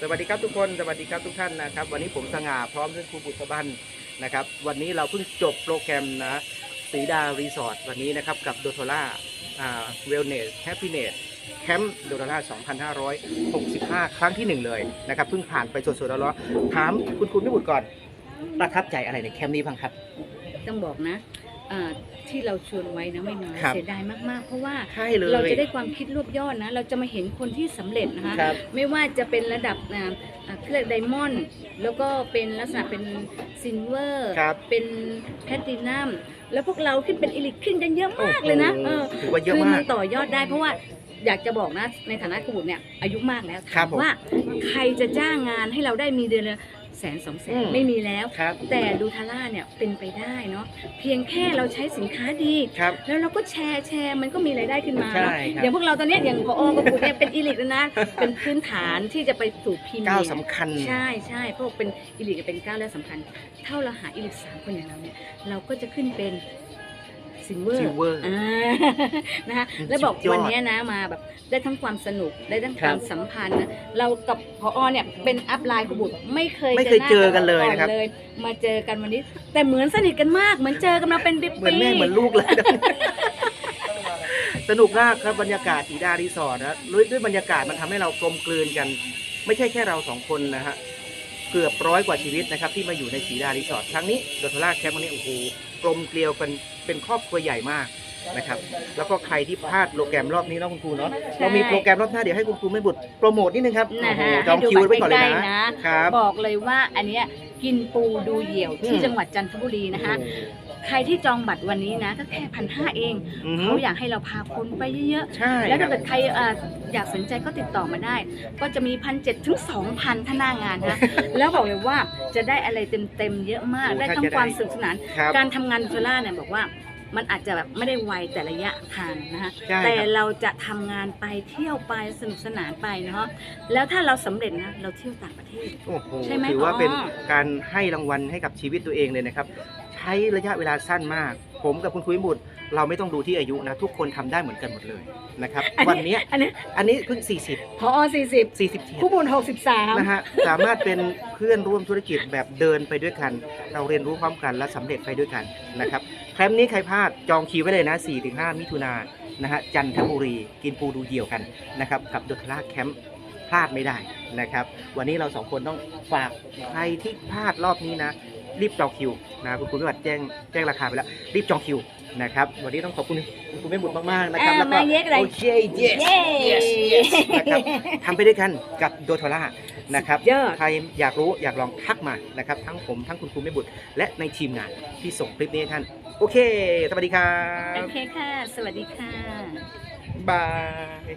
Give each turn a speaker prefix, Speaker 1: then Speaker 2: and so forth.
Speaker 1: สวัสดีครับทุกคนสวัสดีครับทุกท่านนะครับ วันนี้ผมสง่าพร้อมด้วยครูบุตรบันนะครับ วันนี้เราเพิ่งจบโปรแกรมนะสีดารีสอร์ทวันนี้นะครับกับโดโทล่าเวลเนสแฮปปี้เนสแคมป์โดโทล่า2565 ครั้งที่หนึ่งเลยนะครับเพิ่งผ่านไปสดๆแล้วถามคุณคุณพิบุตรก่อนประทับใจอะไรในแคมป์นี้บ้างครับ
Speaker 2: ต้องบอกนะ อ่อที่เราชวนไว้นะไม่น้อย
Speaker 1: ครับ
Speaker 2: เสียดายมากๆ เพราะว่า
Speaker 1: ใช่เลย
Speaker 2: เราจะได้ความคิดรวบยอดนะ เราจะมาเห็นคนที่สำเร็จนะคะ
Speaker 1: ครับ
Speaker 2: ไม่ว่าจะเป็นระดับอ่าอ่าเขาเรียกไดมอนด์แล้วก็เป็นลักษณะเป็นซิลเวอร์
Speaker 1: ครับ
Speaker 2: เป็นแพลตินัมแล้วพวกเราขึ้นเป็นอิลิทขึ้นกันเยอะมากเลยนะ
Speaker 1: โอ้
Speaker 2: เอ
Speaker 1: โห
Speaker 2: อ
Speaker 1: ถือว่าเยอะ
Speaker 2: คือ
Speaker 1: มา
Speaker 2: มั
Speaker 1: ก
Speaker 2: นต่อยอดได้ เพราะว่าอยากจะบอกนะในฐานะครูบุตรเนี่ยอายุมากแล้ว
Speaker 1: ครั
Speaker 2: ถา
Speaker 1: บ
Speaker 2: ม
Speaker 1: ผม
Speaker 2: ว่าใครจะจ้างงานให้เราได้มีเดือนละ แสนสองแส
Speaker 1: อื
Speaker 2: น
Speaker 1: ม
Speaker 2: ไม่มีแล้ว
Speaker 1: ครับ
Speaker 2: แต่ดูทาร่าเนี่ยเป็นไปได้เนาะเพียงแค่เราใช้สินค้าดี
Speaker 1: ครับ
Speaker 2: แล้วเราก็แชร์แชร์มันก็มีรายได้ขึ้นมา
Speaker 1: ใช่
Speaker 2: เนาะ
Speaker 1: ครับ
Speaker 2: อย่างพวกเราตอนเนี้ยอย่างพออกระปุกเนี่ยเป็นอีลิทแล้วนะ เป็นพื้นฐานที่จะไปสู่พรีเมีย
Speaker 1: ก้าว
Speaker 2: ร์
Speaker 1: สำคัญ
Speaker 2: ใช่ใช่เพราะเป็นอีลิทเป็นก้าวแรกสำคัญ เท่าเราหาอีลิทสามคนอย่างเราเนี่ยเราก็จะขึ้นเป็น ซิลเวอร์
Speaker 1: Silver
Speaker 2: อ่านะคะ
Speaker 1: อืม
Speaker 2: แล้วบอก
Speaker 1: สุดยอด
Speaker 2: วันเนี้ยนะมาแบบได้ทั้งความสนุกได้ทั้ง
Speaker 1: ค
Speaker 2: ครับวามสัมพันธ์นะเรากับพออเนี่ยเป็นอัพไลน์ขบุตรไม่เคย
Speaker 1: ไม่เคยเจอกันเลย
Speaker 2: หา
Speaker 1: นะครับ
Speaker 2: เลย มาเจอกันวันนี้ แต่เหมือนสนิทกันมาก เหมือนเจอกันมาเป็นปีๆ
Speaker 1: เหมือนแม่เหมือนลูกเลยสนุกมากครับบรรยากาศสีดารีสอร์ทนะด้วยด้วยบรรยากาศมันทำให้เรากลมกลืนกัน ไม่ใช่แค่เราสองคนนะฮะ เกือบร้อยกว่าชีวิตนะครับที่มาอยู่ในสีดารีสอร์ทครั้งนี้โดทล่าแคมป์วันนี้โอ้โหกลมเกลียวกันเป็นครอบครัวใหญ่มาก นะครับ แล้วก็ใครที่พลาดโปรแกรมรอบนี้เนาะคุณครูเนาะเรามีโปรแกรมรอบหน้าเดี๋ยวให้คุณครูไม่บุตรโปรโมทนิดนึงครับ
Speaker 2: นะ
Speaker 1: โอ้โห
Speaker 2: ฮะ
Speaker 1: จองคิวไว้ก่อนเลย
Speaker 2: ให้ดูบัตรใก
Speaker 1: นะ
Speaker 2: ๆนะครับ บอกเลยว่าอันเนี้ยกินปูดูเหยี่ยวที่
Speaker 1: อืม
Speaker 2: จังหวัดจันทบุรีนะคะ ใครที่จองบัตรวันนี้นะก็แค่พันห้าเอง
Speaker 1: อือฮึ
Speaker 2: เขาอยากให้เราพาคนไปเยอะ
Speaker 1: ใช่
Speaker 2: ๆ แล้ว
Speaker 1: ค
Speaker 2: ถ้า
Speaker 1: รับ
Speaker 2: เกิดใครเอ่ออยากสนใจก็ติดต่อมาได้ ก็จะมีพันเจ็ดถึงสองพันท่าหน้างานนะแล้วบอกเลยว่าจะได้อะไรเต็มๆเยอะมาก
Speaker 1: โอ้
Speaker 2: ได้
Speaker 1: ถ้า
Speaker 2: ทั้ง
Speaker 1: จะได้
Speaker 2: ความสนุกสนาน
Speaker 1: ครับ
Speaker 2: การทำงานโซล่าเนี่ยบอกว่า มันอาจจะแบบไม่ได้ไวแต่ระยะทางนะคะ
Speaker 1: ใช่ครับ
Speaker 2: แต่เราจะทำงานไปเที่ยวไปสนุกสนานไปเนาะแล้วถ้าเราสำเร็จนะเราเที่ยวต่างประเทศ
Speaker 1: โอ้โห
Speaker 2: ใช่ไหม
Speaker 1: ถือว่า
Speaker 2: อ๋อ
Speaker 1: เป็นการให้รางวัลให้กับชีวิตตัวเองเลยนะครับ ใช้ระยะเวลาสั้นมาก ผมกับคุณคุยบุตร เราไม่ต้องดูที่อายุนะ ทุกคนทำได้เหมือนกันหมดเลยนะครับ วันเนี้ย
Speaker 2: อันนี้
Speaker 1: อันนี้เพิ่ง 40
Speaker 2: พอสี่สิบ
Speaker 1: 47
Speaker 2: ผู้บุญหกสิบสาม
Speaker 1: นะฮะ สามารถเป็นเพื่อนร่วมธุรกิจแบบเดินไปด้วยกัน เราเรียนรู้พร้อมกันและสำเร็จไปด้วยกันนะครับ แคมป์นี้ใครพลาดจองคิวไว้เลยนะ 4-5 มิถุนายนนะฮะจันทบุรีกินปูดูเดี่ยวกันนะครับกับดทล่าแคมป์พลาดไม่ได้นะครับ วันนี้เราสองคนต้องฝากใครที่พลาดรอบนี้นะ รีบจองคิวนะคุณคุณวิวัฒน์แจ้งแจ้งราคาไปแล้ว รีบจองคิวนะครับวันนี้ต้องขอบคุณคุณคุณแม่บุตรมาก ๆ นะครับ
Speaker 2: อ่า
Speaker 1: แล้วก็
Speaker 2: มาเย็กอะไร
Speaker 1: โอเค yes yes yes นะครับทำไปด้วยกันกับโดโทล่านะครับ
Speaker 2: เยอะ
Speaker 1: ใครอยากรู้อยากลองทักมานะครับ ทั้งผมทั้งคุณครูแม่บุตรและในทีมงานที่ส่งคลิปนี้ให้ท่านโอเค สวัสดีครั
Speaker 2: โอบเคค่ะ สวัสดีค่ะ
Speaker 1: บาย